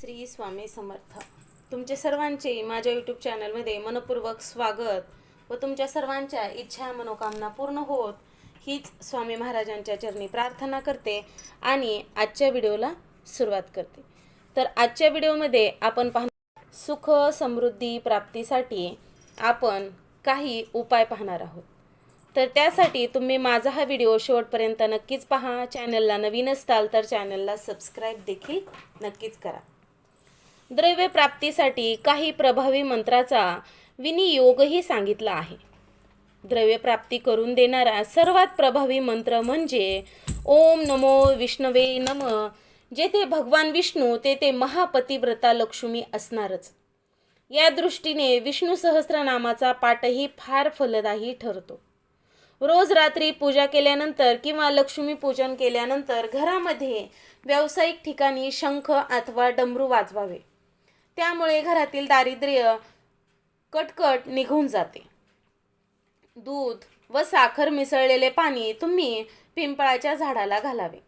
श्री स्वामी समर्थ. तुमचे सर्वांचे माझ्या यूट्यूब चॅनलमध्ये मनपूर्वक स्वागत व तुमच्या सर्वांच्या इच्छा मनोकामना पूर्ण होत हीच स्वामी महाराजांच्या चरणी प्रार्थना करते आणि आजच्या व्हिडिओला सुरुवात करते. तर आजच्या व्हिडिओमध्ये आपण पाहणार सुख समृद्धी प्राप्तीसाठी आपण काही उपाय पाहणार आहोत. तर त्यासाठी तुम्ही माझा हा व्हिडिओ शेवटपर्यंत नक्कीच पहा. चॅनलला नवीन असताल तर चॅनलला सबस्क्राईब देखील नक्कीच करा. द्रव्य प्राप्तीसाठी काही प्रभावी मंत्राचा विनियोगही सांगितला आहे. द्रव्य प्राप्ती करून देणारा सर्वात प्रभावी मंत्र म्हणजे ओम नमो विष्णवे नम जेथे भगवान विष्णू तेथे महापतिव्रता लक्ष्मी असणारच. या दृष्टीने विष्णू सहस्रनामाचा पाठही फार फलदायी ठरतो. रोज रात्री पूजा केल्यानंतर किंवा लक्ष्मी पूजन केल्यानंतर घरामध्ये व्यावसायिक ठिकाणी शंख अथवा डमरू वाजवावे. त्यामुळे घरातील दारिद्र्य कटकट निघून जाते. दूध व साखर मिसळलेले पाणी तुम्ही पिंपळाच्या झाडाला घालावे.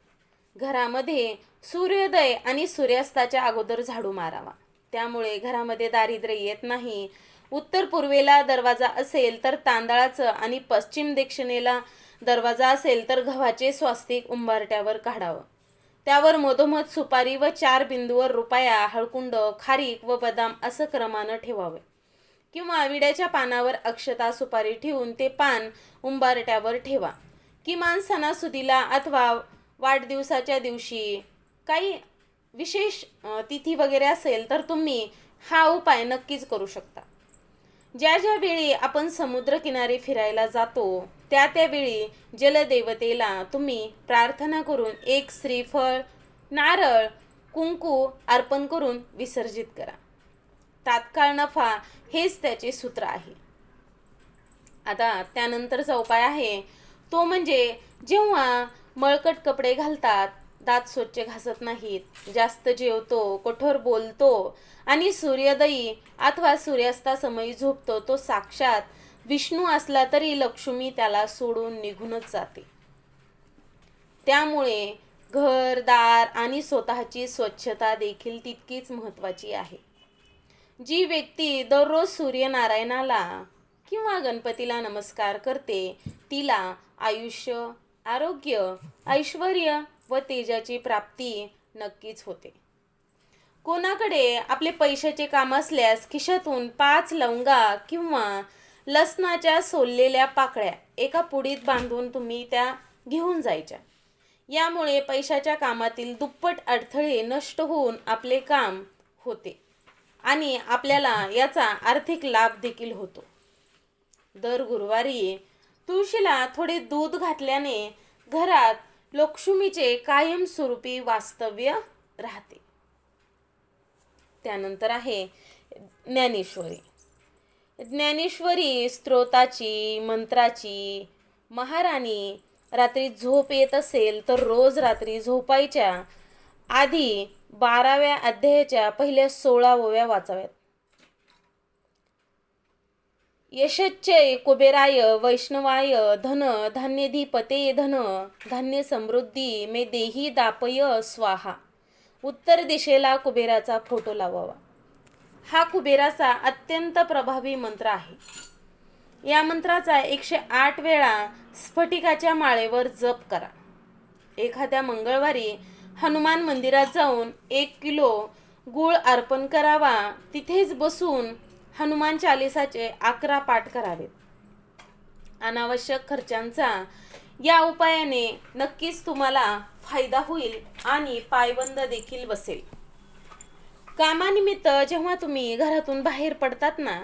घरामध्ये सूर्योदय आणि सूर्यास्ताच्या अगोदर झाडू मारावा. त्यामुळे घरामध्ये दारिद्र्य येत नाही. उत्तर पूर्वेला दरवाजा असेल तर तांदळाचं आणि पश्चिम दक्षिणेला दरवाजा असेल तर गव्हाचे स्वास्तिक उंबरट्यावर काढावं. त्यावर मधोमध सुपारी व चार बिंदूवर रुपया हळकुंड खारीक व बदाम असं क्रमानं ठेवावे. किंवा विड्याच्या पानावर अक्षता सुपारी ठेवून ते पान उंबारट्यावर ठेवा. किमान सणासुदीला अथवा वाढदिवसाच्या दिवशी काही विशेष तिथी वगैरे असेल तर तुम्ही हा उपाय नक्कीच करू शकता. ज्या ज्या वेळी आपण समुद्रकिनारी फिरायला जातो त्या त्यावेळी जलदेवतेला तुम्ही प्रार्थना करून एक श्रीफळ नारळ कुंकू अर्पण करून विसर्जित करा. तात्काळ नफा हेच त्याचे सूत्र आहे. आता त्यानंतरचा उपाय आहे. तो म्हणजे जेव्हा मळकट कपडे घालतात दात स्वच्छ घासत नाहीत जास्त जेवतो कठोर बोलतो आणि सूर्योदयी अथवा सूर्यास्तासमयी झोपतो तो साक्षात विष्णू असला तरी लक्ष्मी त्याला सोडून निघूनच जाते. त्यामुळे घर दार आणि स्वतःची स्वच्छता देखील तितकीच महत्त्वाची आहे. जी व्यक्ती दररोज सूर्यनारायणाला किंवा गणपतीला नमस्कार करते तिला आयुष्य आरोग्य ऐश्वर व तेजाची प्राप्ती नक्कीच होते. कोणाकडे आपले पैशाचे काम असल्यास खिशातून पाच लवंगा किंवा लसणाच्या सोललेल्या पाकळ्या एका पुडीत बांधून तुम्ही त्या घेऊन जायच्या. यामुळे पैशाच्या कामातील दुप्पट अडथळे नष्ट होऊन आपले काम होते आणि आपल्याला याचा आर्थिक लाभ देखील होतो. दर गुरुवारी तुळशीला थोडे दूध घातल्याने घरात लक्ष्मीचे कायमस्वरूपी वास्तव्य राहते. त्यानंतर आहे ज्ञानेश्वरी. ज्ञानेश्वरी स्त्रोताची मंत्राची महाराणी रात्री झोप येत असेल तर रोज रात्री झोपायच्या आधी बाराव्या अध्यायाच्या पहिल्या सोळाव्या वाचाव्यात. यशच्चय कुबेराय वैष्णवाय धन धान्यधिपते धन धान्य समृद्धी मे देही दापय स्वाहा. उत्तर दिशेला कुबेराचा फोटो लावावा. हा कुबेराचा अत्यंत प्रभावी मंत्र आहे. या मंत्राचा एकशे आठ वेळा स्फटिकाच्या माळेवर जप करा. एखाद्या मंगळवारी हनुमान मंदिरात जाऊन एक किलो गूळ अर्पण करावा तिथेच बसून हनुमान चालिसाचे अकरा पाठ करावेत अनावश्यक खर्चांचा या उपायाने नक्कीच तुम्हाला फायदा होईल आणि पायबंद देखील बसेल. कामानिमित्त जेव्हा तुम्ही घरातून बाहेर पडतात ना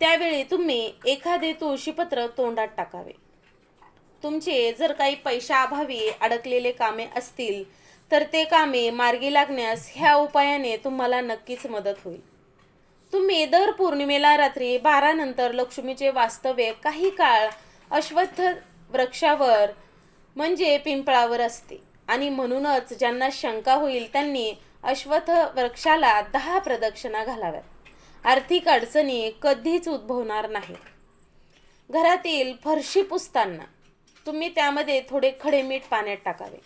त्यावेळी तुम्ही एखादे तुळशीपत्र तोंडात टाकावे. तुमचे जर काही पैशाअभावी अडकलेले कामे असतील तर ते कामे मार्गी लागण्यास ह्या उपायाने तुम्हाला नक्कीच मदत होईल. तुम्ही दर पौर्णिमेला रात्री बारा नंतर लक्ष्मीचे वास्तव्य काही काळ अश्वत्थ वृक्षावर म्हणजे पिंपळावर असते. आणि म्हणूनच ज्यांना शंका होईल त्यांनी अश्वथ वृक्षाला दहा प्रदक्षिणा घालाव्यात. आर्थिक अडचणी कधीच उद्भवणार नाहीत. घरातील फरशी पुसताना तुम्ही त्यामध्ये थोडे खडे मीठ पाण्यात टाकावे.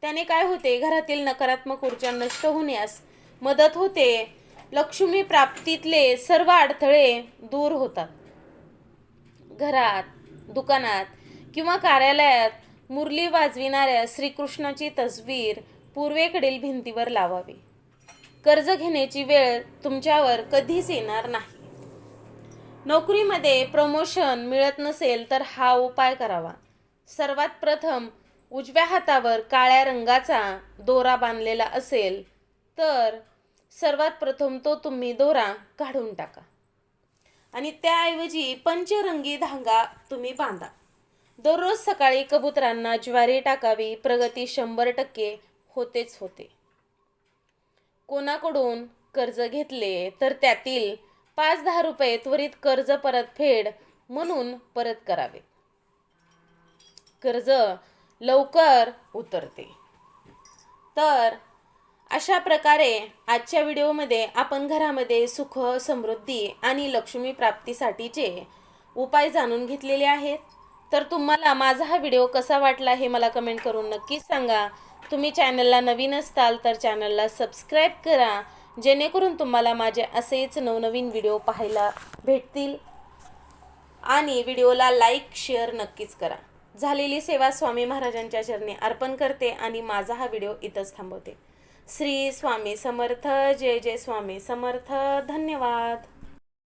त्याने काय होते? घरातील नकारात्मक ऊर्जा नष्ट होण्यास मदत होते. लक्ष्मी प्राप्तीतले सर्व अडथळे दूर होतात. घरात दुकानात किंवा कार्यालयात मुरली वाजविणाऱ्या श्रीकृष्णाची तस्वीर पूर्वेकडील भिंतीवर लावावी. कर्ज घेण्याची वेळ तुमच्यावर कधीच येणार नाही. नोकरीमध्ये प्रमोशन मिळत नसेल तर हा उपाय करावा. सर्वात प्रथम उजव्या हातावर काळ्या रंगाचा दोरा बांधलेला असेल तर सर्वात प्रथम तो तुम्ही दोरा काढून टाका. आणि त्याऐवजी पंचरंगी धागा तुम्ही बांधा. दररोज सकाळी कबुतरांना ज्वारी टाकावी प्रगती शंभर टक्के होतेच होते. कोणाकडून कर्ज घेतले तर त्यातील पाच दहा रुपये त्वरित कर्ज परतफेड म्हणून परत करावे. कर्ज लवकर उतरते. तर अशा प्रकारे आजच्या व्हिडिओमध्ये आपण घरामध्ये सुख समृद्धी आणि लक्ष्मी प्राप्तीसाठीचे उपाय जाणून घेतलेले आहेत. तर तुम्हाला माझा हा व्हिडिओ कसा वाटला हे मला कमेंट करून नक्कीच सांगा. तुम्ही चॅनलला नवीन असताल तर चॅनलला सबस्क्राईब करा जेणेकरून तुम्हाला माझे असेच नवनवीन व्हिडिओ पाहायला भेटतील. आणि व्हिडिओला लाईक शेअर नक्कीच करा. झालेली सेवा स्वामी महाराजांच्या चरणी अर्पण करते आणि माझा हा व्हिडिओ इथंच थांबवते. श्री स्वामी समर्थ जय जय स्वामी समर्थ धन्यवाद.